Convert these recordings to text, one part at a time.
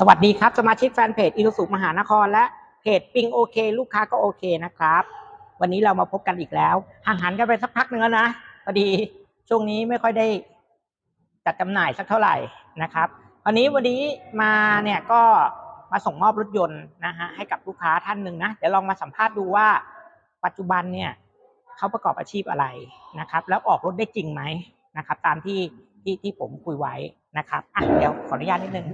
สวัสดีครับ สมาชิกแฟนเพจอินุสุมหานครและเพจปิงโอเค ลูกค้าก็โอเคนะครับ วันนี้เรามาพบกันอีกแล้วห่างหันกันไปสักพักหนึ่งแล้วนะพอดีช่วงนี้ไม่ค่อยได้จัดจำหน่ายสักเท่าไหร่นะครับวันนี้วันนี้มาเนี่ยก็มาส่งมอบรถยนต์นะฮะให้กับลูกค้าท่านหนึ่งนะเดี๋ยวลองมาสัมภาษณ์ดูว่า ปัจจุบันเนี่ยเขาประกอบอาชีพอะไรนะครับ แล้วออกรถได้จริงไหมนะครับ ตามที่ที่ที่ผมคุยไว้นะครับอะเดี๋ยวขออนุญาตนิดนึง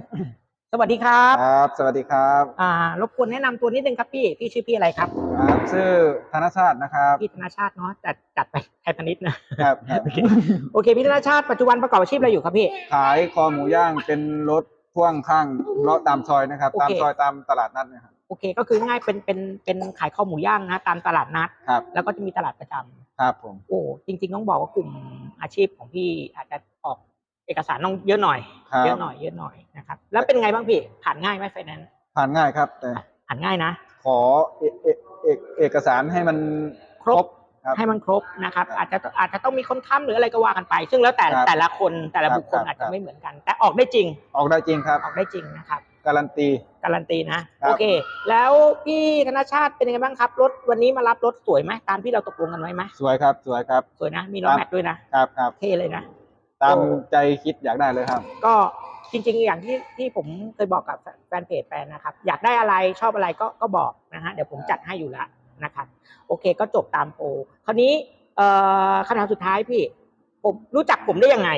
สวัสดีครับ ครับ สวัสดีครับอ่ารบกวนแนะนำตัวนิดนึงครับพี่พี่ชื่อพี่อะไรครับครับชื่อธนชาตินะครับพี่ธนาชาติเนาะจัดจัดไปไทยพาณิชย์นะครับครับโอเคพี่ธนาชาติปัจจุบันประกอบอาชีพอะไรอยู่ครับพี่ ขายคอหมูย่างเป็นรถพ่วงข้างเลาะตามซอยนะครับ โอเค ตามซอยตามตลาดนัดนะครับ โอเค ก็คือง่ายเป็นเป็นเป็นขายข้าวหมูย่างนะตามตลาดนัด ครับ แล้วก็จะมีตลาดประจำครับผม โอ้จริง ๆ ต้องบอกว่ากลุ่มอาชีพของพี่อาจจะ ออกเอกสารต้องเยอะหน่อย ครับเยอะหน่อยเยอะหน่อยนะครับ แล้วเป็นไงบ้างพี่ผ่านง่ายไหมไฟแนนซ์ผ่านง่ายครับ แต่ผ่านง่ายนะ ขอเอเอเอกเอกสารให้มันครบครับ ให้มันครบนะครับครับ อาจจะอาจจะต้องมีคนค้ำหรืออะไรก็ว่ากันไป ซึ่งแล้วแต่ครับแต่ละคนแต่ละครับบุคคลครับอาจครัจะบ ไม่เหมือนกัน แต่ออกได้จริงออกได้จริงครับ ออกได้จริงนะครับ การันตี การันตีนะ ครับ โอเค แล้วพี่ธนชาติเป็นยังไงบ้างครับรถวันนี้มารับรถสวยไหมตามที่เราตกลงกันไว้ไหมสวยครับสวยครับ สวยนะ มีล้อครับ แม็กด้วยนะครับครับเท่เลยนะ ตามโอ้ใจคิดอยากได้เลยครับ ก็จริง ๆ อย่างที่ที่ผมเคยบอกกับแฟนเพจแฟนนะครับ อยากได้อะไรชอบอะไรก็ก็บอกนะฮะเดี๋ยวผมจัดให้อยู่แล้วนะครับโอเคก็จบตามโปรคราวนี้เอ่อคำถามสุดท้ายพี่ผมรู้จักผมได้ยังไง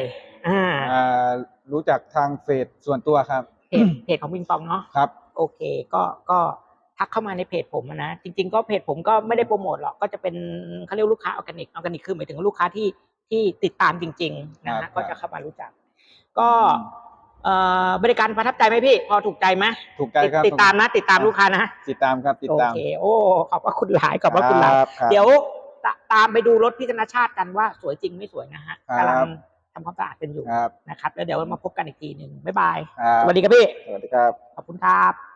อ่าอ่ารู้จักทางเฟซส่วนตัวครับเพจเพจของวิงปองเนาะครับ โอเคก็ก็ทักเข้ามาในเพจผมอะนะจริง ๆ ก็เพจผมก็ไม่ได้โปรโมทหรอกก็จะเป็นเขาเรียกลูกค้าออร์แกนิกออร์แกนิกคือหมายถึงลูกค้าที่ ที่ติดตามจริงๆนะครัฮะบก็จะเข้ามารู้จัก ก็เอ่อบริการประทับใจไหมพี่ พอถูกใจไหมถูกใจติดครับติดตามนะ ติดตามครับลูกค้านะติดตามครับติดโอตามเคโอ้ขอบพระคุณหลายขอบพระคุณหลายรับครับเดี๋ยวตตามไปดูรถพี่ธนชาติกันว่าสวยจริงไม่สวยนะฮะครับกำลังทำความสะอาดกันอยู่ครับนะครับ แล้วเดี๋ยวมาพบกันอีกทีหนึ่งบ๊ายบายครับสวัสดีครับพี่สวัสดีครับขอบคุณครับ